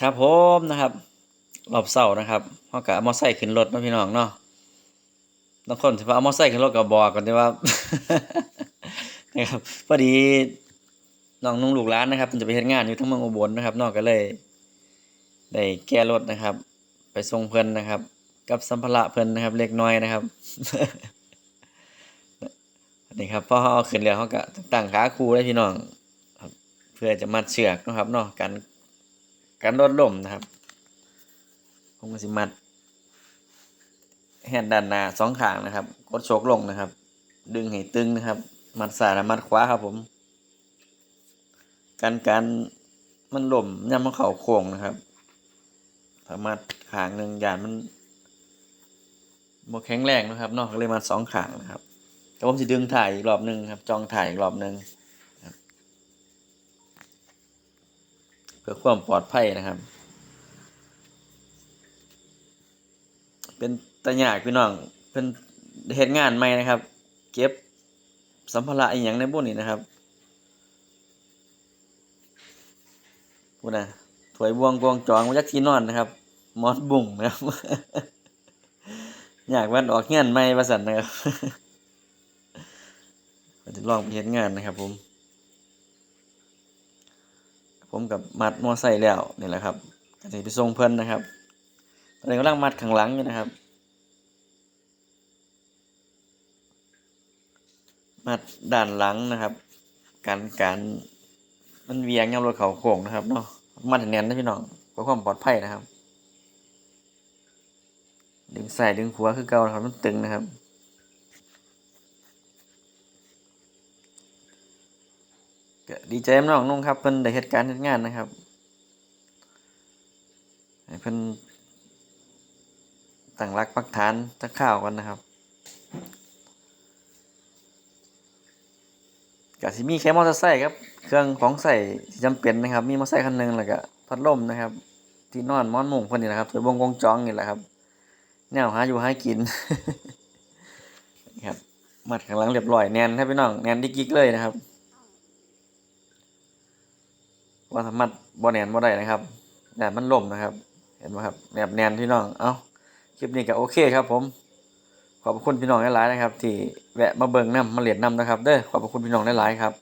ครับผมนะครับรอบเสาร์นะครับเขากะมอไซค์ขึ้นรถเนาะพี่น้องเนาะบางคนสิว่าเอามอไซค์ขึ้นรถก็บบอกกันที่ว่านะครับพอดีน้องนุ่งลูกร้านนะครับเพิ่นจะไปเฮ็ดงานอยู่ทั้งเมืองอุบลนะครับเนอกก็เลยได้แก้รถนะครับ ไปส่งเพิ่นนะครับ กับสัมภาระเพิ่นนะครับ เล็กน้อยนะครับนี่ครับพอเขาเอาขึ้นแล้วเขาก็ตั้งขาคู่เลยพี่น้องเพื่อจะมัดเชือกนะครับเนาะกัน การลดล่มนะครับ ผมก็สิมัดแฮนด์ด้านหน้าสองข้างนะครับ กดโชกลงนะครับ ดึงให้ตึงนะครับ มัดซ้ายและมัดขวาครับผมการการมันล่มย่ำมันเข่าโค้งนะครับถ้ามัดขางหนึ่งยานมันบ่แข็งแรงนะครับนอกก็เลยมัดสองขางนะครับแต่ผมสิดึงถ่ายอีกรอบหนึ่งครับ จองถ่ายอีกรอบหนึ่งครับ เพื่อความปลอดภัยนะครับ เป็นตะหยากพี่น้องเป็นเหตุงานใหม่นะครับ เก็บสัมภาระอีหยังในบุญนี่นะครับพูดนะถวยบวงกวงจองมาจากที่นอนนะครับ มอสบุ่งนะครับ อยากวันออกงานใหม่ประสันนะครับจะลองไปเฮ็ดงานนะครับผม ผมกับมัดมอไซค์แล้วนี่แหละครับก็จะไปส่งเพิ่นนะครับตอนนี้กำลังมัดข้างหลังอยู่นะครับ มัดด้านหลังนะครับ การการมันเวียงยารถเขาโค้งนะครับเนาะมัดให้แน่นนะพี่น้องเพื่อความปลอดภัยนะครับ ดึงใส่ดึงหัวคือเก่านะครับมันตึงนะครับ ก็ดีใจน้องนุ่งครับเพิ่นได้เฮ็ดการเฮ็ดงานนะครับให้เพิ่นตั้งรักปักฐานตะข้าวกันนะครับก็สิมีแค่มอเตอร์ไซค์ครับ เครื่องของใส่ที่จำเป็นนะครับ มีมอเตอร์ไซค์คันหนึงแล้วก็พัดลมนะครับ ที่นอนมอนมุ้งเพิ่นนี่แหละครับถวยวงกงจองนี่แหละครับแนวหาอยู่หากินนะครับมัดข้างหลังเรียบร้อยแนนครับพี่น้องแนนดิกิกเลยนะครับ ว่าสามารถบอแนนบ่ได้นะครับแดดมันล่มนะครับ เห็นไหมครับแบบแนนพี่น้อง เอ้าคลิปนี้ก็โอเคครับผม ขอบคุณพี่น้องหลายๆนะครับ ที่แวะมาเบิ่งน้ำมาเหรียญน้ำนะครับ เด้อขอบคุณพี่น้องหลายๆครับ